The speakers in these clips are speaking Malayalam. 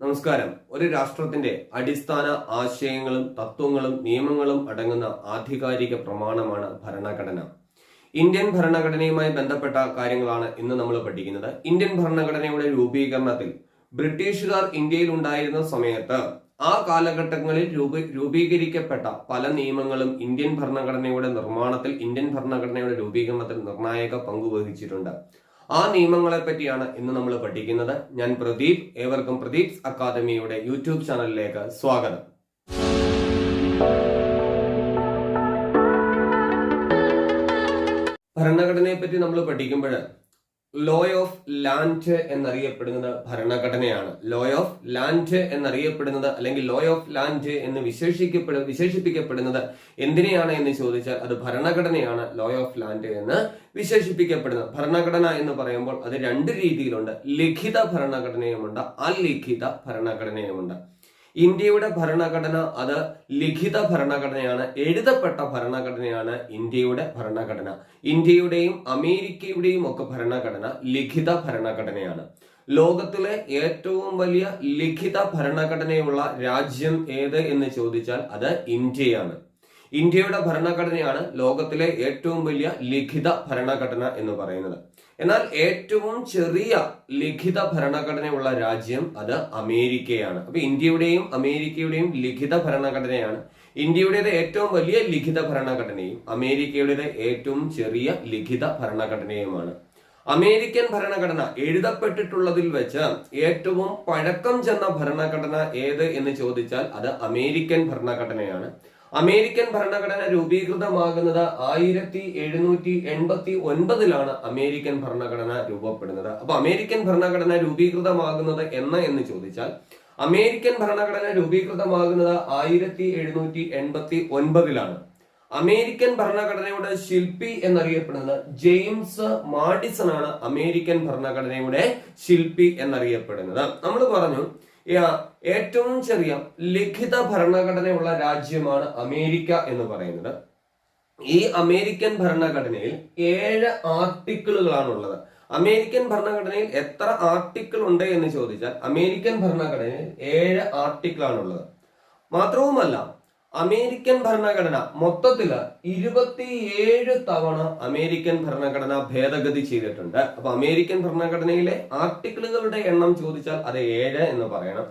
നമസ്കാരം. ഒരു രാഷ്ട്രത്തിന്റെ അടിസ്ഥാന ആശയങ്ങളും തത്വങ്ങളും നിയമങ്ങളും അടങ്ങുന്ന ആധികാരിക പ്രമാണമാണ് ഭരണഘടന. ഇന്ത്യൻ ഭരണഘടനയുമായി ബന്ധപ്പെട്ട കാര്യങ്ങളാണ് ഇന്ന് നമ്മൾ പഠിക്കുന്നത്. ഇന്ത്യൻ ഭരണഘടനയുടെ രൂപീകരണത്തിൽ ബ്രിട്ടീഷുകാർ ഇന്ത്യയിൽ ഉണ്ടായിരുന്ന സമയത്ത് ആ കാലഘട്ടങ്ങളിൽ രൂപ രൂപീകരിക്കപ്പെട്ട പല നിയമങ്ങളും ഇന്ത്യൻ ഭരണഘടനയുടെ നിർമ്മാണത്തിൽ ഇന്ത്യൻ ഭരണഘടനയുടെ രൂപീകരണത്തിൽ നിർണായക പങ്ക് വഹിച്ചിട്ടുണ്ട്. ആ നിയമങ്ങളെ പറ്റിയാണ് ഇന്ന് നമ്മൾ പഠിക്കുന്നത്. ഞാൻ പ്രദീപ് ഏവർക്കും പ്രദീപ് അക്കാദമിയുടെ യൂട്യൂബ് ചാനലിലേക്ക് സ്വാഗതം. ഭരണഘടനയെ പറ്റി നമ്മൾ പഠിക്കുമ്പോൾ ലോ ഓഫ് ലാൻഡ് എന്നറിയപ്പെടുന്നത് ഭരണഘടനയാണ്. ലോ ഓഫ് ലാൻഡ് എന്നറിയപ്പെടുന്നത് അല്ലെങ്കിൽ ലോ ഓഫ് ലാൻഡ് എന്ന് വിശേഷിക്കപ്പെടു വിശേഷിപ്പിക്കപ്പെടുന്നത് എന്തിനെയാണ് എന്ന് ചോദിച്ചാൽ അത് ഭരണഘടനയാണ്. ലോ ഓഫ് ലാൻഡ് എന്ന് വിശേഷിപ്പിക്കപ്പെടുന്നത്. ഭരണഘടന എന്ന് പറയുമ്പോൾ അത് രണ്ട് രീതിയിലുണ്ട്. ലിഖിത ഭരണഘടനയുമുണ്ട് അലിഖിത ഭരണഘടനയുമുണ്ട്. ഇന്ത്യയുടെ ഭരണഘടന അത് ലിഖിത ഭരണഘടനയാണ് എഴുതപ്പെട്ട ഭരണഘടനയാണ് ഇന്ത്യയുടെ ഭരണഘടന. ഇന്ത്യയുടെയും അമേരിക്കയുടെയും ഒക്കെ ഭരണഘടന ലിഖിത ഭരണഘടനയാണ്. ലോകത്തിലെ ഏറ്റവും വലിയ ലിഖിത ഭരണഘടനയുള്ള രാജ്യം ഏത് എന്ന് ചോദിച്ചാൽ അത് ഇന്ത്യയാണ്. ഇന്ത്യയുടെ ഭരണഘടനയാണ് ലോകത്തിലെ ഏറ്റവും വലിയ ലിഖിത ഭരണഘടന എന്ന് പറയുന്നത്. എന്നാൽ ഏറ്റവും ചെറിയ ലിഖിത ഭരണഘടനയുള്ള രാജ്യം അത് അമേരിക്കയാണ്. അപ്പൊ ഇന്ത്യയുടെയും അമേരിക്കയുടെയും ലിഖിത ഭരണഘടനയാണ് ഇന്ത്യയുടേത് ഏറ്റവും വലിയ ലിഖിത ഭരണഘടനയും അമേരിക്കയുടേത് ഏറ്റവും ചെറിയ ലിഖിത ഭരണഘടനയുമാണ്. അമേരിക്കൻ ഭരണഘടന എഴുതപ്പെട്ടിട്ടുള്ളതിൽ വെച്ച് ഏറ്റവും പഴക്കം ചെന്ന ഭരണഘടന ഏത് എന്ന് ചോദിച്ചാൽ അത് അമേരിക്കൻ ഭരണഘടനയാണ്. അമേരിക്കൻ ഭരണഘടന രൂപീകൃതമാകുന്നത് ആയിരത്തി എഴുന്നൂറ്റി എൺപത്തി ഒൻപതിലാണ് അമേരിക്കൻ ഭരണഘടന രൂപപ്പെടുന്നത്. അപ്പൊ അമേരിക്കൻ ഭരണഘടന രൂപീകൃതമാകുന്നത് എന്ന എന്ന് ചോദിച്ചാൽ അമേരിക്കൻ ഭരണഘടന രൂപീകൃതമാകുന്നത് ആയിരത്തി എഴുന്നൂറ്റി എൺപത്തി ഒൻപതിലാണ് അമേരിക്കൻ ഭരണഘടനയുടെ ശില്പി എന്നറിയപ്പെടുന്നത് ജെയിംസ് മാഡിസൺ ആണ് അമേരിക്കൻ ഭരണഘടനയുടെ ശില്പി എന്നറിയപ്പെടുന്നത്. നമ്മൾ പറഞ്ഞു ഏറ്റവും ചെറിയ ലിഖിത ഭരണഘടനയുള്ള രാജ്യമാണ് അമേരിക്ക എന്ന് പറയുന്നത്. ഈ അമേരിക്കൻ ഭരണഘടനയിൽ ഏഴ് ആർട്ടിക്കിളുകളാണ് ഉള്ളത് അമേരിക്കൻ ഭരണഘടനയിൽ എത്ര ആർട്ടിക്കിൾ ഉണ്ട് എന്ന് ചോദിച്ചാൽ അമേരിക്കൻ ഭരണഘടനയിൽ ഏഴ് ആർട്ടിക്കിളാണുള്ളത്. മാത്രവുമല്ല അമേരിക്കൻ ഭരണഘടന. മൊത്തത്തിൽ ഇരുപത്തിയേഴ് തവണ അമേരിക്കൻ ഭരണഘടന ഭേദഗതി ചെയ്തിട്ടുണ്ട്. അപ്പൊ അമേരിക്കൻ ഭരണഘടനയിലെ ആർട്ടിക്കിളുകളുടെ എണ്ണം ചോദിച്ചാൽ അത് ഏഴ് എന്ന് പറയണം.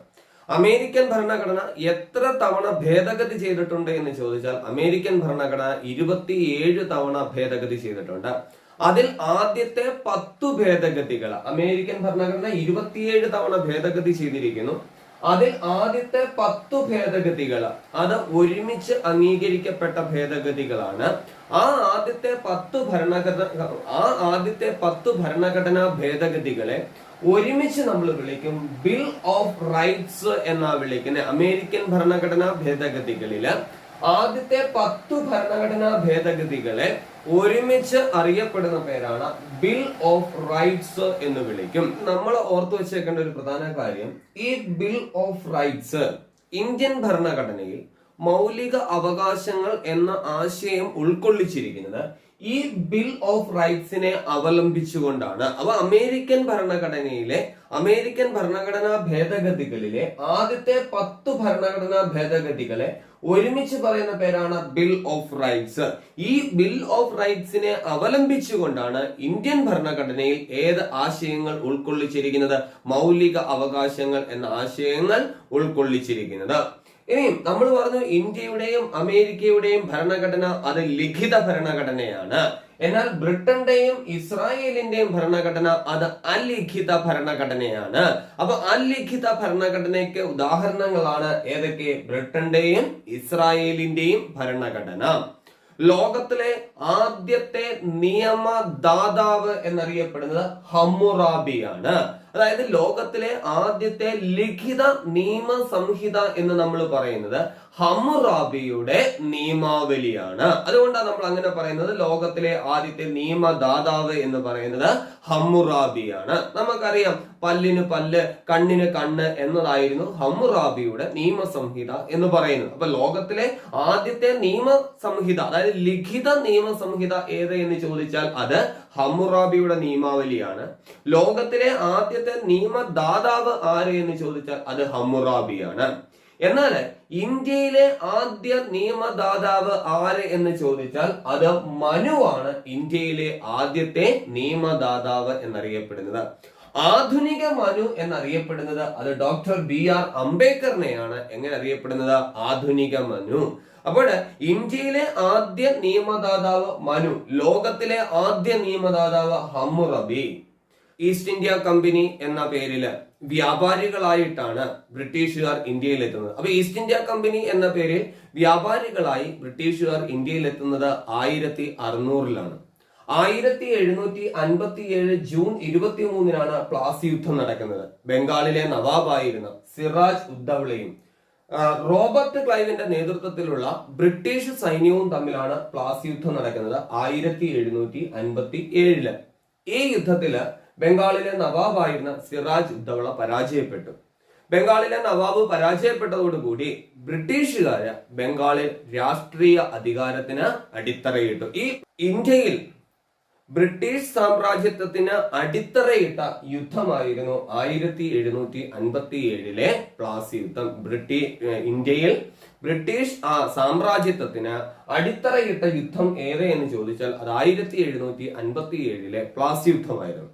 അമേരിക്കൻ ഭരണഘടന എത്ര തവണ ഭേദഗതി ചെയ്തിട്ടുണ്ട് എന്ന് ചോദിച്ചാൽ അമേരിക്കൻ ഭരണഘടന ഇരുപത്തിയേഴ് തവണ ഭേദഗതി ചെയ്തിട്ടുണ്ട്. അതിൽ ആദ്യത്തെ പത്തു ഭേദഗതികൾ അമേരിക്കൻ ഭരണഘടന ഇരുപത്തിയേഴ് തവണ ഭേദഗതി ചെയ്തിരിക്കുന്നു. അതിൽ ആദ്യത്തെ പത്തു ഭേദഗതികൾ അത് ഒരുമിച്ച് അംഗീകരിക്കപ്പെട്ട ഭേദഗതികളാണ്. ആ ആദ്യത്തെ പത്ത് ഭരണഘടന ആ ആദ്യത്തെ പത്ത് ഭരണഘടനാ ഭേദഗതികളെ ഒരുമിച്ച് നമ്മൾ വിളിക്കും ബിൽ ഓഫ് റൈറ്റ്സ് എന്നാ വിളിക്കുന്നത് അമേരിക്കൻ ഭരണഘടനാ ഭേദഗതികളിൽ ആദ്യത്തെ പത്തു ഭരണഘടനാ ഭേദഗതികളെ ഒരുമിച്ച് അറിയപ്പെടുന്ന പേരാണ് ബിൽ ഓഫ് റൈറ്റ്സ് എന്ന് വിളിക്കും. നമ്മൾ ഓർത്തു വെച്ചേക്കേണ്ട ഒരു പ്രധാന കാര്യം ഈ ബിൽ ഓഫ് റൈറ്റ്സ് ഇന്ത്യൻ ഭരണഘടനയിൽ മൗലിക അവകാശങ്ങൾ എന്ന ആശയം ഉൾക്കൊള്ളിച്ചിരിക്കുന്നത് ഈ ബിൽ ഓഫ് റൈറ്റ്സിനെ അവലംബിച്ചുകൊണ്ടാണ്. അവ അമേരിക്കൻ ഭരണഘടനയിലെ അമേരിക്കൻ ഭരണഘടനാ ഭേദഗതികളിലെ ആദ്യത്തെ പത്ത് ഭരണഘടനാ ഭേദഗതികളെ ഒരുമിച്ച് പറയുന്ന പേരാണ് ബിൽ ഓഫ് റൈറ്റ്സ് ഈ ബിൽ ഓഫ് റൈറ്റ്സിനെ അവലംബിച്ചുകൊണ്ടാണ് ഇന്ത്യൻ ഭരണഘടനയിൽ ഏത് ആശയങ്ങൾ ഉൾക്കൊള്ളിച്ചിരിക്കുന്നത്? മൗലിക അവകാശങ്ങൾ എന്ന ആശയങ്ങൾ ഉൾക്കൊള്ളിച്ചിരിക്കുന്നത്. ഇനി നമ്മൾ പറഞ്ഞു ഇന്ത്യയുടെയും അമേരിക്കയുടെയും ഭരണഘടന അത് ലിഖിത ഭരണഘടനയാണ്. എന്നാൽ ബ്രിട്ടന്റെയും ഇസ്രായേലിന്റെയും ഭരണഘടന അത് അലിഖിത ഭരണഘടനയാണ്. അപ്പൊ അലിഖിത ഭരണഘടനയ്ക്ക് ഉദാഹരണങ്ങളാണ് ഏതൊക്കെ? ബ്രിട്ടന്റെയും ഇസ്രായേലിന്റെയും ഭരണഘടന. ലോകത്തിലെ ആദ്യത്തെ നിയമദാതാവ് എന്നറിയപ്പെടുന്നത് ഹമ്മുറാബിയാണ് അതായത് ലോകത്തിലെ ആദ്യത്തെ ലിഖിത നിയമ സംഹിത എന്ന് നമ്മൾ പറയുന്നത് ഹമ്മുറാബിയുടെ നിയമാവലിയാണ്. അതുകൊണ്ടാണ് നമ്മൾ അങ്ങനെ പറയുന്നത് ലോകത്തിലെ ആദ്യത്തെ നിയമദാതാവ് എന്ന് പറയുന്നത് ഹമ്മുറാബിയാണ് നമുക്കറിയാം പല്ലിന് പല്ല് കണ്ണിന് കണ്ണ് എന്നതായിരുന്നു ഹമ്മുറാബിയുടെ നിയമസംഹിത എന്ന് പറയുന്നത്. അപ്പൊ ലോകത്തിലെ ആദ്യത്തെ നിയമസംഹിത അതായത് ലിഖിത നിയമസംഹിത ഏത് എന്ന് ചോദിച്ചാൽ അത് ഹമ്മുറാബിയുടെ നിയമാവലിയാണ്. ലോകത്തിലെ ആദ്യത്തെ നിയമദാതാവ് ആര് എന്ന് ചോദിച്ചാൽ അത് ഹമ്മുറാബിയാണ് എന്നാൽ ഇന്ത്യയിലെ ആദ്യ നിയമദാതാവ് ആര് എന്ന് ചോദിച്ചാൽ അത് മനുവാണ് ഇന്ത്യയിലെ ആദ്യത്തെ നിയമദാതാവ് എന്നറിയപ്പെടുന്നത്. ആധുനിക മനു എന്നറിയപ്പെടുന്നത് അത് ഡോക്ടർ ബി ആർ അംബേദ്കറിനെയാണ്. എങ്ങനെ അറിയപ്പെടുന്നത്? ആധുനിക മനു. അപ്പോൾ ഇന്ത്യയിലെ ആദ്യ നിയമദാതാവ് മനു ലോകത്തിലെ ആദ്യ നിയമദാതാവ് ഹമ്മുറബി ഈസ്റ്റ് ഇന്ത്യ കമ്പനി എന്ന പേരിൽ വ്യാപാരികളായിട്ടാണ് ബ്രിട്ടീഷുകാർ ഇന്ത്യയിൽ എത്തുന്നത് അപ്പൊ ഈസ്റ്റ് ഇന്ത്യ കമ്പനി എന്ന പേരിൽ വ്യാപാരികളായി ബ്രിട്ടീഷുകാർ ഇന്ത്യയിൽ എത്തുന്നത് ആയിരത്തി അറുന്നൂറിലാണ്. ആയിരത്തി എഴുന്നൂറ്റി അൻപത്തി ഏഴ് ജൂൺ ഇരുപത്തി മൂന്നിനാണ് പ്ലാസി യുദ്ധം നടക്കുന്നത്. ബംഗാളിലെ നവാബായിരുന്ന സിറാജ് ഉദ്ദവളയും റോബർട്ട് ക്ലൈവിന്റെ നേതൃത്വത്തിലുള്ള ബ്രിട്ടീഷ് സൈന്യവും തമ്മിലാണ് പ്ലാസി യുദ്ധം നടക്കുന്നത് ആയിരത്തി എഴുന്നൂറ്റി അൻപത്തി ഏഴിൽ ഈ യുദ്ധത്തിൽ ബംഗാളിലെ നവാബായിരുന്ന സിറാജ് ഉദ്ദവള പരാജയപ്പെട്ടു. ബംഗാളിലെ നവാബ് പരാജയപ്പെട്ടതോടുകൂടി ബ്രിട്ടീഷുകാര് ബംഗാളിൽ രാഷ്ട്രീയ അധികാരത്തിന് അടിത്തറയിട്ടു. ഈ ഇന്ത്യയിൽ ബ്രിട്ടീഷ് സാമ്രാജ്യത്വത്തിന് അടിത്തറയിട്ട യുദ്ധമായിരുന്നു ആയിരത്തി എഴുന്നൂറ്റി അൻപത്തി ഏഴിലെ പ്ലാസി യുദ്ധം. ബ്രിട്ടീ ഇന്ത്യയിൽ ബ്രിട്ടീഷ് ആ സാമ്രാജ്യത്വത്തിന് അടിത്തറയിട്ട യുദ്ധം ഏത് എന്ന് ചോദിച്ചാൽ അത് ആയിരത്തി എഴുന്നൂറ്റി അൻപത്തി ഏഴിലെ പ്ലാസി യുദ്ധമായിരുന്നു.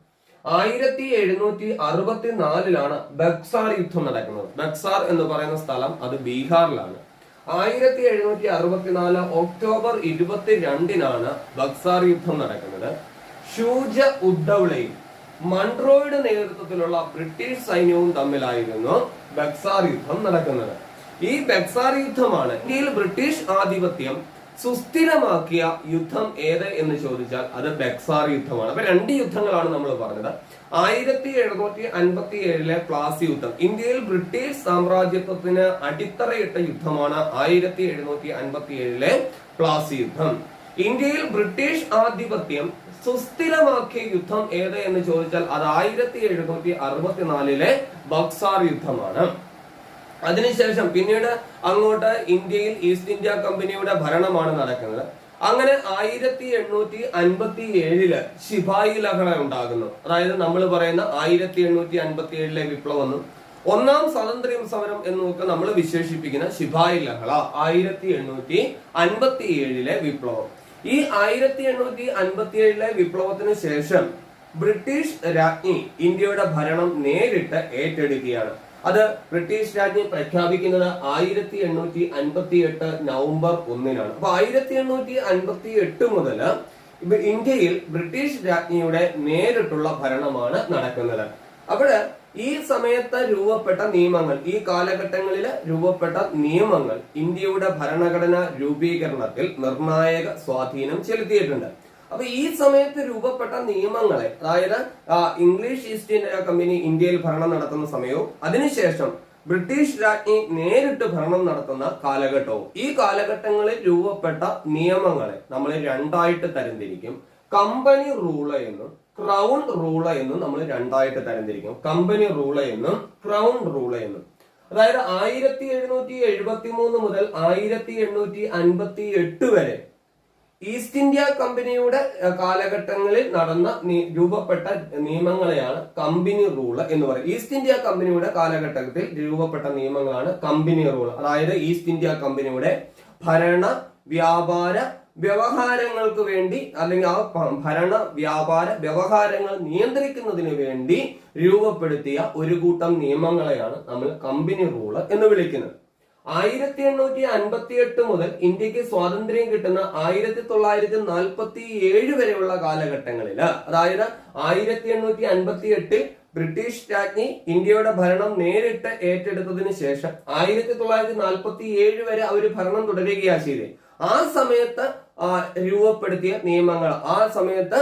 ആയിരത്തി എഴുന്നൂറ്റി അറുപത്തി നാലിലാണ് ബക്സാർ യുദ്ധം നടക്കുന്നത്. ബക്സാർ എന്ന് പറയുന്ന സ്ഥലം അത് ബീഹാറിലാണ്. ആയിരത്തി എഴുന്നൂറ്റി അറുപത്തിനാല് ഒക്ടോബർ ഇരുപത്തി രണ്ടിനാണ് ബക്സാർ യുദ്ധം നടക്കുന്നത്. ഷൂജ ഉദ്ദവളയും മൺട്രോയുടെ നേതൃത്വത്തിലുള്ള ബ്രിട്ടീഷ് സൈന്യവും തമ്മിലായിരുന്നു ബക്സാർ യുദ്ധം നടക്കുന്നത്. ഈ ബക്സാർ യുദ്ധമാണ് ഇന്ത്യയിൽ ബ്രിട്ടീഷ് ആധിപത്യം സുസ്ഥിരമാക്കിയ യുദ്ധം ഏത് എന്ന് ചോദിച്ചാൽ അത് ബെക്സാർ യുദ്ധമാണ്. അപ്പൊ രണ്ട് യുദ്ധങ്ങളാണ് നമ്മൾ പറഞ്ഞത്. ആയിരത്തി എഴുന്നൂറ്റി അൻപത്തി ഏഴിലെ പ്ലാസി യുദ്ധം. ഇന്ത്യയിൽ ബ്രിട്ടീഷ് സാമ്രാജ്യത്വത്തിന് അടിത്തറയിട്ട യുദ്ധമാണ് ആയിരത്തി എഴുന്നൂറ്റി അൻപത്തി ഏഴിലെ പ്ലാസി യുദ്ധം. ഇന്ത്യയിൽ ബ്രിട്ടീഷ് ആധിപത്യം സുസ്ഥിരമാക്കിയ യുദ്ധം ഏത് എന്ന് ചോദിച്ചാൽ അത് ആയിരത്തി എഴുന്നൂറ്റി അറുപത്തിനാലിലെ ബക്സാർ യുദ്ധമാണ്. അതിനുശേഷം പിന്നീട് അങ്ങോട്ട് ഇന്ത്യയിൽ ഈസ്റ്റ് ഇന്ത്യ കമ്പനിയുടെ ഭരണമാണ് നടക്കുന്നത്. അങ്ങനെ ആയിരത്തി എണ്ണൂറ്റി അൻപത്തി ഏഴിൽ ശിപായി ലഹള ഉണ്ടാകുന്നു. അതായത് നമ്മൾ പറയുന്ന ആയിരത്തി എണ്ണൂറ്റി അൻപത്തി ഏഴിലെ വിപ്ലവം. ഒന്നാം സ്വാതന്ത്ര്യം സമരം എന്നൊക്കെ നമ്മൾ വിശേഷിപ്പിക്കുന്ന ശിപായി ലഹള ആയിരത്തി എണ്ണൂറ്റി അൻപത്തി ഏഴിലെ വിപ്ലവം. ഈ ആയിരത്തി എണ്ണൂറ്റി അൻപത്തി ഏഴിലെ വിപ്ലവത്തിന് ശേഷം ബ്രിട്ടീഷ് രാജ്ഞി ഇന്ത്യയുടെ ഭരണം നേരിട്ട് ഏറ്റെടുക്കുകയാണ്. അത് ബ്രിട്ടീഷ് രാജ്ഞി പ്രഖ്യാപിക്കുന്നത് ആയിരത്തി എണ്ണൂറ്റി അൻപത്തി എട്ട് നവംബർ ഒന്നിനാണ്. അപ്പൊ ആയിരത്തി എണ്ണൂറ്റി അൻപത്തി എട്ട് മുതൽ ഇന്ത്യയിൽ ബ്രിട്ടീഷ് രാജ്ഞിയുടെ നേരിട്ടുള്ള ഭരണമാണ് നടക്കുന്നത്. അപ്പോഴ് ഈ സമയത്ത് രൂപപ്പെട്ട നിയമങ്ങൾ ഈ കാലഘട്ടങ്ങളിൽ രൂപപ്പെട്ട നിയമങ്ങൾ ഇന്ത്യയുടെ ഭരണഘടന രൂപീകരണത്തിൽ നിർണായക സ്വാധീനം ചെലുത്തിയിട്ടുണ്ട്. അപ്പൊ ഈ സമയത്ത് രൂപപ്പെട്ട നിയമങ്ങളെ അതായത് ഇംഗ്ലീഷ് ഈസ്റ്റ് ഇന്ത്യ കമ്പനി ഇന്ത്യയിൽ ഭരണം നടത്തുന്ന സമയവും അതിനുശേഷം ബ്രിട്ടീഷ് രാജ്ഞി നേരിട്ട് ഭരണം നടത്തുന്ന കാലഘട്ടവും. ഈ കാലഘട്ടങ്ങളിൽ രൂപപ്പെട്ട നിയമങ്ങളെ നമ്മൾ രണ്ടായിട്ട് തരംതിരിക്കും. കമ്പനി റൂൾ എന്നും ക്രൗൺ റൂൾ എന്നും നമ്മൾ രണ്ടായിട്ട് തരംതിരിക്കും. കമ്പനി റൂൾ എന്നും ക്രൗൺ റൂൾ എന്നും. അതായത് ആയിരത്തി എഴുന്നൂറ്റി എഴുപത്തി മൂന്ന് മുതൽ ആയിരത്തി എണ്ണൂറ്റി അൻപത്തി എട്ട് വരെ ഈസ്റ്റ് ഇന്ത്യ കമ്പനിയുടെ കാലഘട്ടങ്ങളിൽ നടന്ന രൂപപ്പെട്ട നിയമങ്ങളെയാണ് കമ്പനി റൂൾ എന്ന് പറയുന്നത്. ഈസ്റ്റ് ഇന്ത്യ കമ്പനിയുടെ കാലഘട്ടത്തിൽ രൂപപ്പെട്ട നിയമങ്ങളാണ് കമ്പനി റൂൾ അതായത് ഈസ്റ്റ് ഇന്ത്യ കമ്പനിയുടെ ഭരണ വ്യാപാര വ്യവഹാരങ്ങൾക്ക് വേണ്ടി അല്ലെങ്കിൽ ആ ഭരണ വ്യാപാര വ്യവഹാരങ്ങൾ നിയന്ത്രിക്കുന്നതിന് വേണ്ടി രൂപപ്പെടുത്തിയ ഒരു കൂട്ടം നിയമങ്ങളെയാണ് നമ്മൾ കമ്പനി റൂൾ എന്ന് വിളിക്കുന്നത്. ആയിരത്തി എണ്ണൂറ്റി അൻപത്തി എട്ട് മുതൽ ഇന്ത്യയ്ക്ക് സ്വാതന്ത്ര്യം കിട്ടുന്ന ആയിരത്തി തൊള്ളായിരത്തി നാൽപ്പത്തി ഏഴ് വരെയുള്ള കാലഘട്ടങ്ങളിൽ അതായത് ആയിരത്തി എണ്ണൂറ്റി അൻപത്തി എട്ടിൽ ബ്രിട്ടീഷ് രാജ്ഞി ഇന്ത്യയുടെ ഭരണം നേരിട്ട് ഏറ്റെടുത്തതിന് ശേഷം ആയിരത്തി തൊള്ളായിരത്തി നാൽപ്പത്തി ഏഴ് വരെ അവർ ഭരണം തുടരുകയാണ് ചെയ്തത് ആ സമയത്ത് രൂപപ്പെടുത്തിയ നിയമങ്ങൾ. ആ സമയത്ത്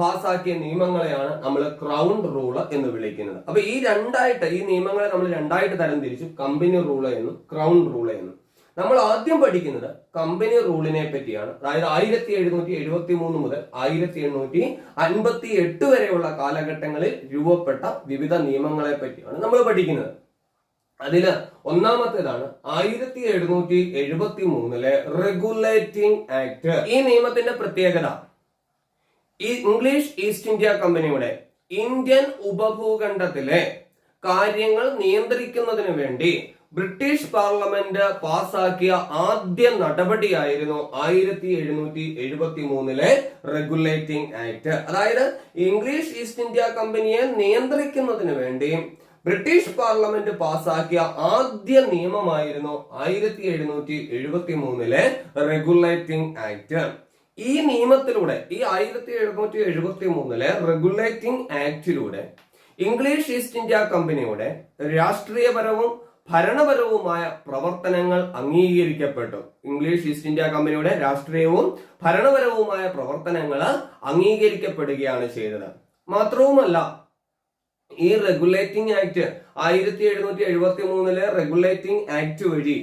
പാസാക്കിയ നിയമങ്ങളെയാണ് നമ്മൾ ക്രൗൺ റൂൾ എന്ന് വിളിക്കുന്നത്. അപ്പൊ ഈ രണ്ടായിട്ട് ഈ നിയമങ്ങളെ നമ്മൾ രണ്ടായിട്ട് തരം തിരിച്ചു കമ്പനി റൂൾ എന്നും ക്രൗൺ റൂൾ എന്നും. നമ്മൾ ആദ്യം പഠിക്കുന്നത് കമ്പനി റൂളിനെ പറ്റിയാണ്. അതായത് ആയിരത്തി എഴുന്നൂറ്റി എഴുപത്തി മൂന്ന് മുതൽ ആയിരത്തി എണ്ണൂറ്റി അൻപത്തി എട്ട് വരെയുള്ള കാലഘട്ടങ്ങളിൽ രൂപപ്പെട്ട വിവിധ നിയമങ്ങളെ പറ്റിയാണ് നമ്മൾ പഠിക്കുന്നത്. അതിൽ ഒന്നാമത്തേതാണ് ആയിരത്തി എഴുന്നൂറ്റി എഴുപത്തി മൂന്നിലെ റെഗുലേറ്റിംഗ് ആക്ട് ഈ നിയമത്തിന്റെ പ്രത്യേകത. ഈ ഇംഗ്ലീഷ് ഈസ്റ്റ് ഇന്ത്യ കമ്പനിയുടെ ഇന്ത്യൻ ഉപഭൂഖണ്ഡത്തിലെ കാര്യങ്ങൾ നിയന്ത്രിക്കുന്നതിന് വേണ്ടി ബ്രിട്ടീഷ് പാർലമെന്റ് പാസാക്കിയ ആദ്യ നടപടിയായിരുന്നു ആയിരത്തി എഴുന്നൂറ്റി എഴുപത്തി മൂന്നിലെ റെഗുലേറ്റിംഗ് ആക്ട് അതായത് ഇംഗ്ലീഷ് ഈസ്റ്റ് ഇന്ത്യ കമ്പനിയെ നിയന്ത്രിക്കുന്നതിന് വേണ്ടി ബ്രിട്ടീഷ് പാർലമെന്റ് പാസാക്കിയ ആദ്യ നിയമമായിരുന്നു ആയിരത്തി എഴുന്നൂറ്റി എഴുപത്തി മൂന്നിലെ റെഗുലേറ്റിംഗ് ആക്ട്. ഈ നിയമത്തിലൂടെ ഈ ആയിരത്തി എഴുന്നൂറ്റി എഴുപത്തി മൂന്നിലെ റെഗുലേറ്റിംഗ് ആക്ടിലൂടെ ഇംഗ്ലീഷ് ഈസ്റ്റ് ഇന്ത്യ കമ്പനിയുടെ രാഷ്ട്രീയപരവും ഭരണപരവുമായ പ്രവർത്തനങ്ങൾ അംഗീകരിക്കപ്പെട്ടു. ഇംഗ്ലീഷ് ഈസ്റ്റ് ഇന്ത്യ കമ്പനിയുടെ രാഷ്ട്രീയവും ഭരണപരവുമായ പ്രവർത്തനങ്ങൾ അംഗീകരിക്കപ്പെടുകയാണ് ചെയ്തത്. മാത്രവുമല്ല ഈ റെഗുലേറ്റിംഗ് ആക്ട് ആയിരത്തി എഴുന്നൂറ്റി എഴുപത്തി മൂന്നിലെ റെഗുലേറ്റിംഗ് ആക്ട് വഴി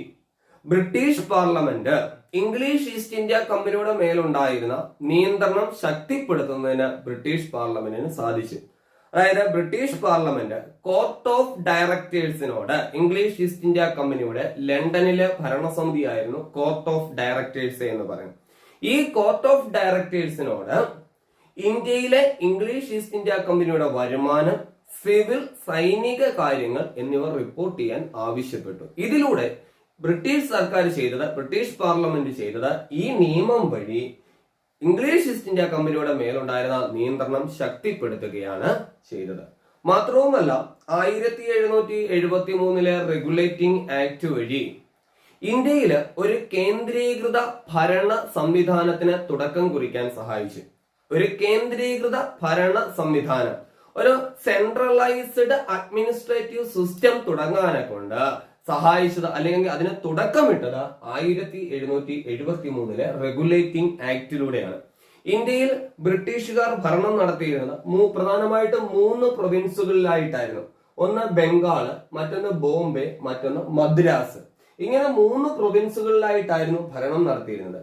British parliament English east India കമ്പനിയുടെ മേലുണ്ടായിരുന്ന നിയന്ത്രണം ശക്തിപ്പെടുത്തുന്നതിന് ബ്രിട്ടീഷ് പാർലമെന്റിന് സാധിച്ചു. അതായത് ബ്രിട്ടീഷ് പാർലമെന്റ് കോർട്ട് ഓഫ് ഡയറക്ടേഴ്സിനോട് ഇംഗ്ലീഷ് ഈസ്റ്റ് ഇന്ത്യ കമ്പനിയുടെ ലണ്ടനിലെ ഭരണസമിതിയായിരുന്നു കോർട്ട് ഓഫ് ഡയറക്ടേഴ്സ് എന്ന് പറയുന്നത്. ഈ കോർട്ട് ഓഫ് ഡയറക്ടേഴ്സിനോട് ഇന്ത്യയിലെ ഇംഗ്ലീഷ് ഈസ്റ്റ് ഇന്ത്യ കമ്പനിയുടെ വരുമാനം സിവിൽ സൈനിക കാര്യങ്ങൾ എന്നിവ റിപ്പോർട്ട് ചെയ്യാൻ ആവശ്യപ്പെട്ടു. ഇതിലൂടെ ബ്രിട്ടീഷ് സർക്കാർ ചെയ്തത് ബ്രിട്ടീഷ് പാർലമെന്റ് ചെയ്തത് ഈ നിയമം വഴി ഇംഗ്ലീഷ് ഈസ്റ്റ് ഇന്ത്യ കമ്പനിയുടെ മേലുണ്ടായിരുന്ന നിയന്ത്രണം ശക്തിപ്പെടുത്തുകയാണ് ചെയ്തത്. മാത്രവുമല്ല ആയിരത്തി എഴുന്നൂറ്റി എഴുപത്തി മൂന്നിലെ റെഗുലേറ്റിംഗ് ആക്ട് വഴി ഇന്ത്യയിൽ ഒരു കേന്ദ്രീകൃത ഭരണ സംവിധാനത്തിന് തുടക്കം കുറിക്കാൻ സഹായിച്ചു. ഒരു കേന്ദ്രീകൃത ഭരണ സംവിധാനം. ഒരു സെൻട്രലൈസ്ഡ് അഡ്മിനിസ്ട്രേറ്റീവ് സിസ്റ്റം തുടങ്ങാനെ കൊണ്ട് സഹായിച്ചത് അല്ലെങ്കിൽ അതിന് തുടക്കമിട്ടത് ആയിരത്തി എഴുന്നൂറ്റി എഴുപത്തി മൂന്നിലെ റെഗുലേറ്റിംഗ് ആക്ടിലൂടെയാണ് ഇന്ത്യയിൽ ബ്രിട്ടീഷുകാർ ഭരണം നടത്തിയിരുന്നത് മൂ പ്രധാനമായിട്ടും മൂന്ന് പ്രൊവിൻസുകളിലായിട്ടായിരുന്നു ഒന്ന് ബംഗാൾ മറ്റൊന്ന് ബോംബെ മറ്റൊന്ന് മദ്രാസ്. ഇങ്ങനെ മൂന്ന് പ്രൊവിൻസുകളിലായിട്ടായിരുന്നു ഭരണം നടത്തിയിരുന്നത്.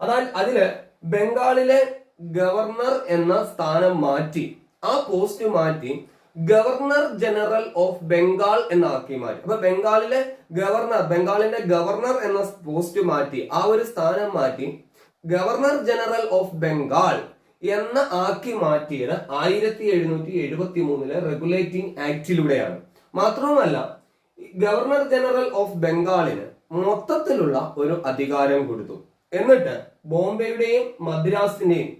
അതായത് അതിൽ ബംഗാളിലെ ഗവർണർ എന്ന സ്ഥാനം മാറ്റി ആ പോസ്റ്റ് മാറ്റി ഗവർണർ ജനറൽ ഓഫ് ബംഗാൾ എന്നാക്കി മാറ്റി. അപ്പൊ ബംഗാളിലെ ഗവർണർ ബംഗാളിന്റെ ഗവർണർ എന്ന പോസ്റ്റ് മാറ്റി ആ ഒരു സ്ഥാനം മാറ്റി ഗവർണർ ജനറൽ ഓഫ് ബംഗാൾ എന്ന ആക്കി മാറ്റിയത് ആയിരത്തി എഴുന്നൂറ്റി എഴുപത്തി മൂന്നിലെ റെഗുലേറ്റിംഗ് ആക്ടിലൂടെയാണ് മാത്രവുമല്ല ഗവർണർ ജനറൽ ഓഫ് ബംഗാളിന് മൊത്തത്തിലുള്ള ഒരു അധികാരം കൊടുത്തു. എന്നിട്ട് ബോംബെയുടെയും മദ്രാസിന്റെയും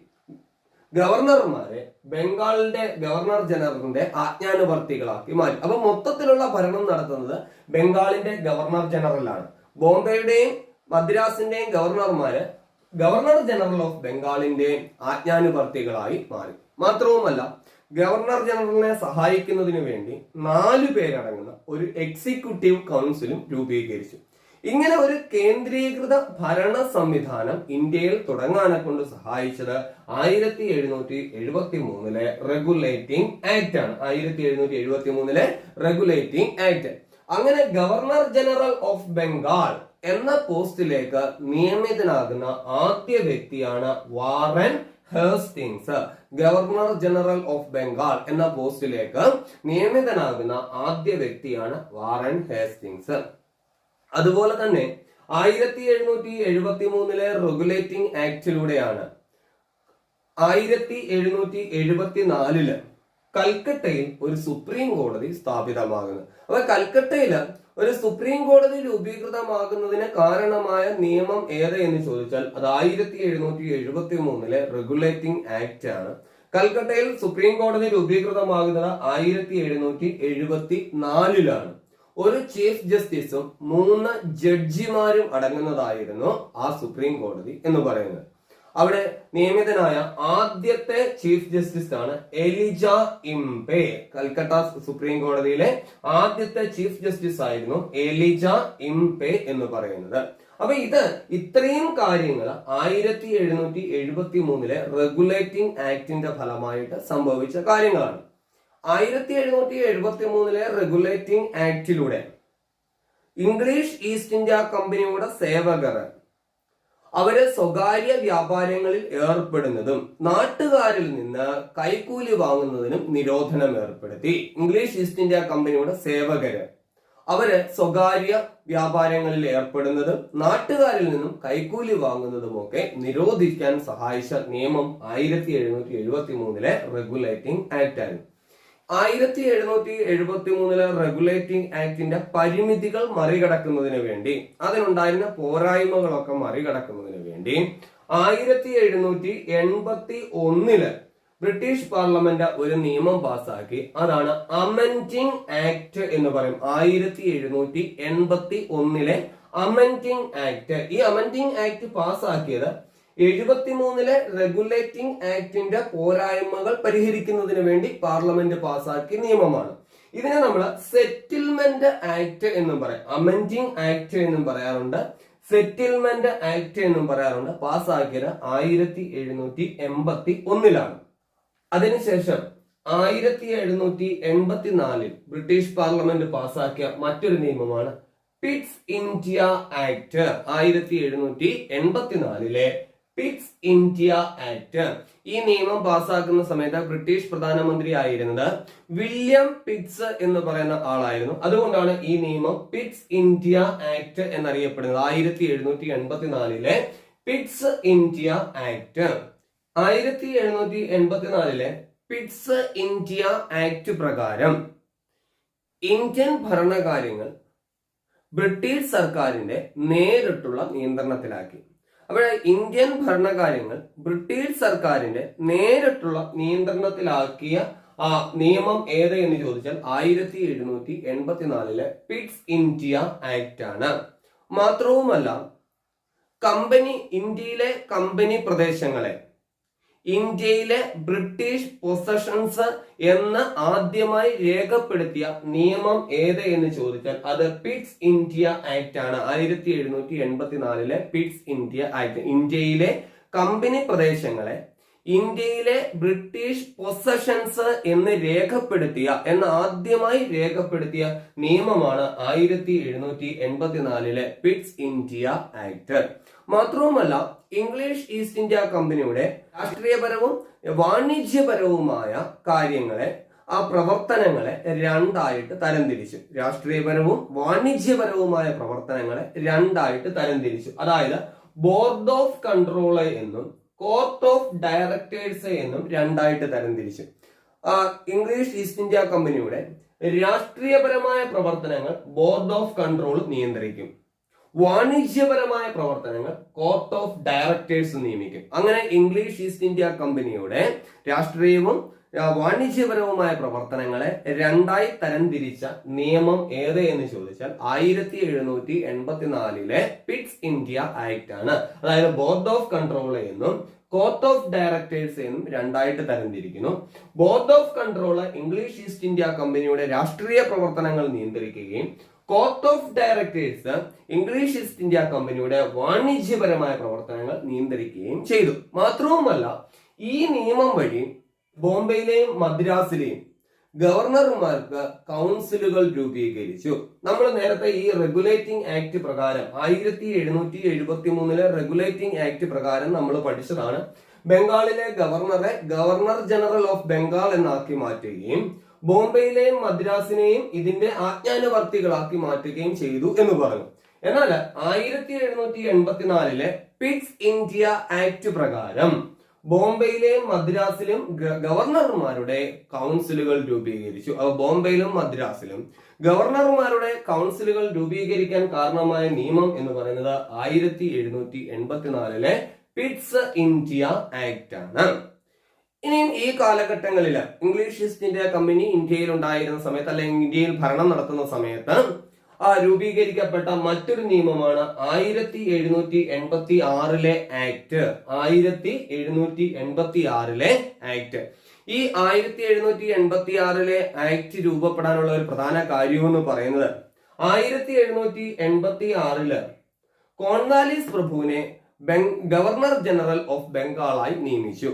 ഗവർണർമാരെ ബംഗാളിന്റെ ഗവർണർ ജനറലിന്റെ ആജ്ഞാനുവർത്തികളാക്കി മാറ്റി. അപ്പൊ മൊത്തത്തിലുള്ള ഭരണം നടത്തുന്നത് ബംഗാളിന്റെ ഗവർണർ ജനറലാണ് ബോംബെയുടെയും മദ്രാസിന്റെയും ഗവർണർമാര് ഗവർണർ ജനറൽ ഓഫ് ബംഗാളിന്റെ ആജ്ഞാനുവർത്തികളായി മാറി. മാത്രവുമല്ല ഗവർണർ ജനറലിനെ സഹായിക്കുന്നതിന് വേണ്ടി നാലു പേരടങ്ങുന്ന ഒരു എക്സിക്യൂട്ടീവ് കൗൺസിലും രൂപീകരിച്ചു. ഇങ്ങനെ ഒരു കേന്ദ്രീകൃത ഭരണ സംവിധാനം ഇന്ത്യയിൽ തുടങ്ങാനെ കൊണ്ട് സഹായിച്ചത് ആയിരത്തി എഴുന്നൂറ്റി എഴുപത്തി മൂന്നിലെ റെഗുലേറ്റിംഗ് ആക്ട് ആണ്. ആയിരത്തി എഴുന്നൂറ്റി എഴുപത്തി മൂന്നിലെ റെഗുലേറ്റിംഗ് ആക്ട് അങ്ങനെ ഗവർണർ ജനറൽ ഓഫ് ബംഗാൾ എന്ന പോസ്റ്റിലേക്ക് നിയമിതനാകുന്ന ആദ്യ വ്യക്തിയാണ് Warren Hastings governor general of Bengal എന്ന പോസ്റ്റിലേക്ക് നിയമിതനാകുന്ന ആദ്യ വ്യക്തിയാണ് വാറൻ ഹേസ്റ്റിങ്സ് അതുപോലെ തന്നെ ആയിരത്തി എഴുന്നൂറ്റി എഴുപത്തി മൂന്നിലെ റെഗുലേറ്റിംഗ് ആക്ടിലൂടെയാണ് ആയിരത്തി എഴുന്നൂറ്റി എഴുപത്തി നാലിൽ കൽക്കട്ടയിൽ ഒരു സുപ്രീം കോടതി സ്ഥാപിതമാകുന്നത്. അപ്പൊ കൽക്കട്ടയിൽ ഒരു സുപ്രീം കോടതി രൂപീകൃതമാകുന്നതിന് കാരണമായ നിയമം ഏതെന്ന് ചോദിച്ചാൽ അത് ആയിരത്തി എഴുന്നൂറ്റി എഴുപത്തി മൂന്നിലെ റെഗുലേറ്റിംഗ് ആക്ട് ആണ് കൽക്കട്ടയിൽ സുപ്രീം കോടതി രൂപീകൃതമാകുന്നത് ആയിരത്തി എഴുന്നൂറ്റി എഴുപത്തി നാലിലാണ് ഒരു ചീഫ് ജസ്റ്റിസും മൂന്ന് ജഡ്ജിമാരും അടങ്ങുന്നതായിരുന്നു ആ സുപ്രീം കോടതി എന്ന് പറയുന്നത്. അവിടെ നിയമിതനായ ആദ്യത്തെ ചീഫ് ജസ്റ്റിസ് ആണ് എലിജ ഇംപെ. കൽക്കട്ട സുപ്രീം കോടതിയിലെ ആദ്യത്തെ ചീഫ് ജസ്റ്റിസ് ആയിരുന്നു എലിജ ഇംപെ എന്ന് പറയുന്നത്. അപ്പൊ ഇത് ഇത്രയും കാര്യങ്ങൾ ആയിരത്തി എഴുന്നൂറ്റി എഴുപത്തി മൂന്നിലെ റെഗുലേറ്റിംഗ് ആക്ടിന്റെ ഫലമായിട്ട് സംഭവിച്ച കാര്യങ്ങളാണ്. ആയിരത്തി എഴുന്നൂറ്റി എഴുപത്തി മൂന്നിലെ റെഗുലേറ്റിംഗ് ആക്ടിലൂടെ ഇംഗ്ലീഷ് ഈസ്റ്റ് ഇന്ത്യ കമ്പനിയുടെ സേവകർ അവർ സ്വകാര്യ വ്യാപാരങ്ങളിൽ ഏർപ്പെടുന്നതും നാട്ടുകാരിൽ നിന്ന് കൈക്കൂലി വാങ്ങുന്നതിനും നിരോധനം ഏർപ്പെടുത്തി. ഇംഗ്ലീഷ് ഈസ്റ്റ് ഇന്ത്യ കമ്പനിയുടെ സേവകര് അവർ സ്വകാര്യ വ്യാപാരങ്ങളിൽ ഏർപ്പെടുന്നതും നാട്ടുകാരിൽ നിന്നും കൈക്കൂലി വാങ്ങുന്നതുമൊക്കെ നിരോധിക്കാൻ സഹായിച്ച നിയമം ആയിരത്തി എഴുന്നൂറ്റി എഴുപത്തി മൂന്നിലെ റെഗുലേറ്റിംഗ് ആക്ട് ആയിരുന്നു ആയിരത്തി എഴുന്നൂറ്റി എഴുപത്തി മൂന്നിലെ റെഗുലേറ്റിംഗ് ആക്ടിന്റെ പരിമിതികൾ മറികടക്കുന്നതിന് വേണ്ടി അതിനുണ്ടായിരുന്ന പോരായ്മകളൊക്കെ മറികടക്കുന്നതിന് വേണ്ടി ആയിരത്തി എഴുന്നൂറ്റി എൺപത്തി ഒന്നിൽ ബ്രിട്ടീഷ് പാർലമെന്റ് ഒരു നിയമം പാസാക്കി അതാണ് അമെൻഡിങ് ആക്ട് എന്ന് പറയും. ആയിരത്തി എഴുന്നൂറ്റി എൺപത്തി ഒന്നിലെ അമെൻഡിങ് ആക്ട്. ഈ അമെൻഡിങ് ആക്ട് പാസാക്കിയത് എഴുപത്തിമൂന്നിലെ റെഗുലേറ്റിംഗ് ആക്ടിന്റെ പോരായ്മകൾ പരിഹരിക്കുന്നതിന് വേണ്ടി പാർലമെന്റ് പാസാക്കിയ നിയമമാണ്. ഇതിനെ നമ്മൾ സെറ്റിൽമെന്റ് ആക്ട് എന്നും പറയാം. അമെൻഡിങ് ആക്ട് എന്നും പറയാറുണ്ട്. സെറ്റിൽമെന്റ് ആക്ട് എന്നും പറയാറുണ്ട്. പാസ്സാക്കിയത് ആയിരത്തി എഴുന്നൂറ്റി എൺപത്തി ഒന്നിലാണ് അതിനുശേഷം ആയിരത്തി എഴുന്നൂറ്റി എൺപത്തിനാലിൽ ബ്രിട്ടീഷ് പാർലമെന്റ് പാസാക്കിയ മറ്റൊരു നിയമമാണ് പിറ്റ്സ് ഇന്ത്യ ആക്ട് ആയിരത്തി എഴുന്നൂറ്റി എൺപത്തിനാലിലെ പിറ്റ്സ് ഇന്ത്യ ആക്ട്. ഈ നിയമം പാസ്സാക്കുന്ന സമയത്ത് ബ്രിട്ടീഷ് പ്രധാനമന്ത്രി ആയിരുന്നത് വില്യം പിറ്റ്സ് എന്ന് പറയുന്ന ആളായിരുന്നു. അതുകൊണ്ടാണ് ഈ നിയമം പിറ്റ്സ് ഇന്ത്യ ആക്ട് എന്നറിയപ്പെടുന്നത്. ആയിരത്തി എഴുന്നൂറ്റി എൺപത്തിനാലിലെ പിറ്റ്സ് ഇന്ത്യ ആക്ട്. ആയിരത്തി എഴുന്നൂറ്റി എൺപത്തിനാലിലെ പിറ്റ്സ് ഇന്ത്യ ആക്ട് പ്രകാരം ഇന്ത്യൻ ഭരണകാര്യങ്ങൾ ബ്രിട്ടീഷ് സർക്കാരിന്റെ നേരിട്ടുള്ള നിയന്ത്രണത്തിലാക്കി. അപ്പോൾ ഇന്ത്യൻ ഭരണകാര്യങ്ങൾ ബ്രിട്ടീഷ് സർക്കാരിന്റെ നേരിട്ടുള്ള നിയന്ത്രണത്തിലാക്കിയ ആ നിയമം ഏത് എന്ന് ചോദിച്ചാൽ ആയിരത്തി എഴുന്നൂറ്റി എൺപത്തിനാലിലെ പിറ്റ്സ് ഇന്ത്യ ആക്ട് ആണ്. മാത്രവുമല്ല കമ്പനി ഇന്ത്യയിലെ കമ്പനി പ്രദേശങ്ങളെ ഇന്ത്യയിലെ ബ്രിട്ടീഷ് പൊസഷൻസ് എന്ന് ആദ്യമായി രേഖപ്പെടുത്തിയ നിയമം ഏത് എന്ന് ചോദിച്ചാൽ അത് പിറ്റ്സ് ഇന്ത്യ ആക്ട് ആണ്. ആയിരത്തി എഴുന്നൂറ്റി എൺപത്തിനാലിലെ പിറ്റ്സ് ഇന്ത്യ ആക്ട്. ഇന്ത്യയിലെ കമ്പനി പ്രദേശങ്ങളെ ഇന്ത്യയിലെ ബ്രിട്ടീഷ് പൊസഷൻസ് എന്ന് രേഖപ്പെടുത്തിയ എന്ന് ആദ്യമായി രേഖപ്പെടുത്തിയ നിയമമാണ് ആയിരത്തി എഴുന്നൂറ്റി എൺപത്തിനാലിലെ പിറ്റ്സ് ഇന്ത്യ ആക്ട്. മാത്രവുമല്ല ഇംഗ്ലീഷ് ഈസ്റ്റ് ഇന്ത്യ കമ്പനിയുടെ രാഷ്ട്രീയപരവും വാണിജ്യപരവുമായ കാര്യങ്ങളെ ആ പ്രവർത്തനങ്ങളെ രണ്ടായിട്ട് തരംതിരിച്ചു. രാഷ്ട്രീയപരവും വാണിജ്യപരവുമായ പ്രവർത്തനങ്ങളെ രണ്ടായിട്ട് തരംതിരിച്ചു. അതായത് ബോർഡ് ഓഫ് കൺട്രോൾ എന്നും കോർട്ട് ഓഫ് ഡയറക്ടേഴ്സ് എന്നും രണ്ടായിട്ട് തരംതിരിച്ചു തിരിച്ചു. ഇംഗ്ലീഷ് ഈസ്റ്റ് ഇന്ത്യ കമ്പനിയുടെ രാഷ്ട്രീയപരമായ പ്രവർത്തനങ്ങൾ ബോർഡ് ഓഫ് കൺട്രോൾ നിയന്ത്രിക്കും. വാണിജ്യപരമായ പ്രവർത്തനങ്ങൾ കോർട്ട് ഓഫ് ഡയറക്ടേഴ്സ് നിയമിക്കും. അങ്ങനെ ഇംഗ്ലീഷ് ഈസ്റ്റ് ഇന്ത്യ കമ്പനിയുടെ രാഷ്ട്രീയവും വാണിജ്യപരവുമായ പ്രവർത്തനങ്ങളെ രണ്ടായി തരംതിരിച്ച നിയമം ഏത് എന്ന് ചോദിച്ചാൽ ആയിരത്തി എഴുന്നൂറ്റി എൺപത്തിനാലിലെ പിറ്റ്സ് ഇന്ത്യ ആക്ട് ആണ്. അതായത് ബോർഡ് ഓഫ് കൺട്രോൾ എന്നും കോർട്ട് ഓഫ് ഡയറക്ടേഴ്സ് എന്നും രണ്ടായിട്ട് തരംതിരിക്കുന്നു. Board of control English east India കമ്പനിയുടെ രാഷ്ട്രീയ പ്രവർത്തനങ്ങൾ നിയന്ത്രിക്കുകയും court of directors English east India കമ്പനിയുടെ വാണിജ്യപരമായ പ്രവർത്തനങ്ങൾ നിയന്ത്രിക്കുകയും ചെയ്തു. മാത്രവുമല്ല ഈ നിയമം വഴി ബോംബെയിലെയും മദ്രാസിലെയും ഗവർണർമാർക്ക് കൗൺസിലുകൾ രൂപീകരിച്ചു. നമ്മൾ നേരത്തെ ഈ റെഗുലേറ്റിംഗ് ആക്ട് പ്രകാരം ആയിരത്തി എഴുന്നൂറ്റി എഴുപത്തി മൂന്നിലെ റെഗുലേറ്റിംഗ് ആക്ട് പ്രകാരം നമ്മൾ പഠിച്ചതാണ്. ബംഗാളിലെ ഗവർണറെ ഗവർണർ ജനറൽ ഓഫ് ബംഗാൾ എന്നാക്കി മാറ്റുകയും ബോംബെയിലെയും മദ്രാസിനെയും ഇതിന്റെ ആജ്ഞാനവർത്തികളാക്കി മാറ്റുകയും ചെയ്തു എന്ന് പറഞ്ഞു. എന്നാൽ ആയിരത്തി എഴുന്നൂറ്റി എൺപത്തിനാലിലെ പിറ്റ്സ് ഇന്ത്യ ആക്ട് പ്രകാരം ബോംബെയിലെയും മദ്രാസിലും ഗവർണർമാരുടെ കൗൺസിലുകൾ രൂപീകരിച്ചു. അപ്പൊ ബോംബെയിലും മദ്രാസിലും ഗവർണർമാരുടെ കൗൺസിലുകൾ രൂപീകരിക്കാൻ കാരണമായ നിയമം എന്ന് പറയുന്നത് ആയിരത്തി എഴുന്നൂറ്റി എൺപത്തിനാലിലെ പിറ്റ്സ് ഇന്ത്യ ആക്ട് ആണ്. ഇനിയും ഈ കാലഘട്ടങ്ങളിൽ ഇംഗ്ലീഷ് ഈസ്റ്റ് ഇന്ത്യ കമ്പനി ഇന്ത്യയിൽ ഉണ്ടായിരുന്ന സമയത്ത് അല്ലെങ്കിൽ ഇന്ത്യയിൽ ഭരണം നടത്തുന്ന സമയത്ത് ആ രൂപീകരിക്കപ്പെട്ട മറ്റൊരു നിയമമാണ് ആയിരത്തി എഴുന്നൂറ്റി എൺപത്തി ആറിലെ ആക്ട്. ആയിരത്തി എഴുന്നൂറ്റി എൺപത്തി ആറിലെ ആക്ട്. ഈ ആയിരത്തി എഴുന്നൂറ്റി എൺപത്തി ആറിലെ ആക്ട് രൂപപ്പെടാനുള്ള ഒരു പ്രധാന കാര്യം എന്ന് പറയുന്നത് ആയിരത്തി എഴുന്നൂറ്റി എൺപത്തി ആറിൽ കോൺവാലിസ് പ്രഭുവിനെ ഗവർണർ ജനറൽ ഓഫ് ബംഗാളായി നിയമിച്ചു.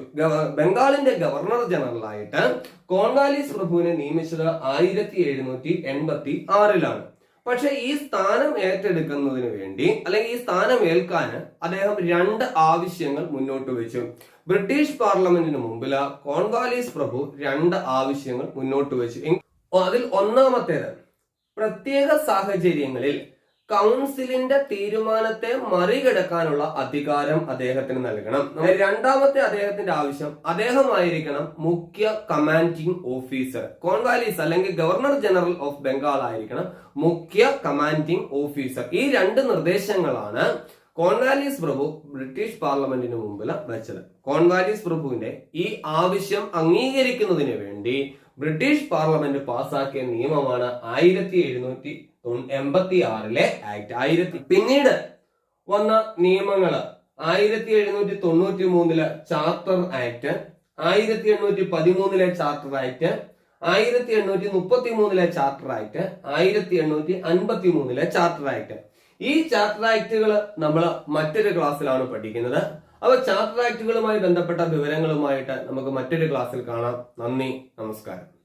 ബംഗാളിന്റെ ഗവർണർ ജനറലായിട്ട് കോൺവാലിസ് പ്രഭുവിനെ നിയമിച്ചത് ആയിരത്തി എഴുന്നൂറ്റി എൺപത്തി ആറിലാണ് പക്ഷെ ഈ സ്ഥാനം ഏറ്റെടുക്കുന്നതിന് വേണ്ടി അല്ലെങ്കിൽ ഈ സ്ഥാനം ഏൽക്കാൻ അദ്ദേഹം രണ്ട് ആവശ്യങ്ങൾ മുന്നോട്ട് വെച്ചു. ബ്രിട്ടീഷ് പാർലമെന്റിന് മുമ്പിൽ കോൺവാലീസ് പ്രഭു രണ്ട് ആവശ്യങ്ങൾ മുന്നോട്ട് വെച്ചു. അതിൽ ഒന്നാമത്തേത് പ്രത്യേക സാഹചര്യങ്ങളിൽ കൗൺസിലിന്റെ തീരുമാനത്തെ മറികടക്കാനുള്ള അധികാരം അദ്ദേഹത്തിന് നൽകണം. രണ്ടാമത്തെ അദ്ദേഹത്തിന്റെ ആവശ്യം അദ്ദേഹമായിരിക്കണം മുഖ്യ കമാൻഡിംഗ് ഓഫീസർ കോൺവാലീസ് അല്ലെങ്കിൽ ഗവർണർ ജനറൽ ഓഫ് ബംഗാൾ ആയിരിക്കണം മുഖ്യ കമാൻഡിംഗ് ഓഫീസർ ഈ രണ്ട് നിർദ്ദേശങ്ങളാണ് കോൺവാലീസ് പ്രഭു ബ്രിട്ടീഷ് പാർലമെന്റിന് മുമ്പിൽ വെച്ചത്. കോൺവാലീസ് പ്രഭുവിന്റെ ഈ ആവശ്യം അംഗീകരിക്കുന്നതിന് വേണ്ടി ബ്രിട്ടീഷ് പാർലമെന്റ് പാസാക്കിയ നിയമമാണ് ആയിരത്തി എഴുന്നൂറ്റി എൺപത്തി ആറിലെ ആക്ട്. ആയിരത്തി പിന്നീട് വന്ന നിയമങ്ങൾ ആയിരത്തി എഴുന്നൂറ്റി തൊണ്ണൂറ്റി മൂന്നിലെ ചാർട്ടർ ആക്ട് ആയിരത്തി എണ്ണൂറ്റി പതിമൂന്നിലെ ചാർട്ടർ ആക്ട് ആയിരത്തി എണ്ണൂറ്റി മുപ്പത്തി മൂന്നിലെ ചാർട്ടർ ആക്ട് ആയിരത്തി എണ്ണൂറ്റി അൻപത്തി മൂന്നിലെ ചാർട്ടർ ആക്ട്. ഈ ചാർട്ടർ ആക്ടുകൾ നമ്മൾ മറ്റൊരു ക്ലാസ്സിലാണ് പഠിക്കുന്നത്. അപ്പൊ ചാർട്ടർ ആക്ടുകളുമായി ബന്ധപ്പെട്ട വിവരങ്ങളുമായിട്ട് നമുക്ക് മറ്റൊരു ക്ലാസ്സിൽ കാണാം. നന്ദി നമസ്കാരം.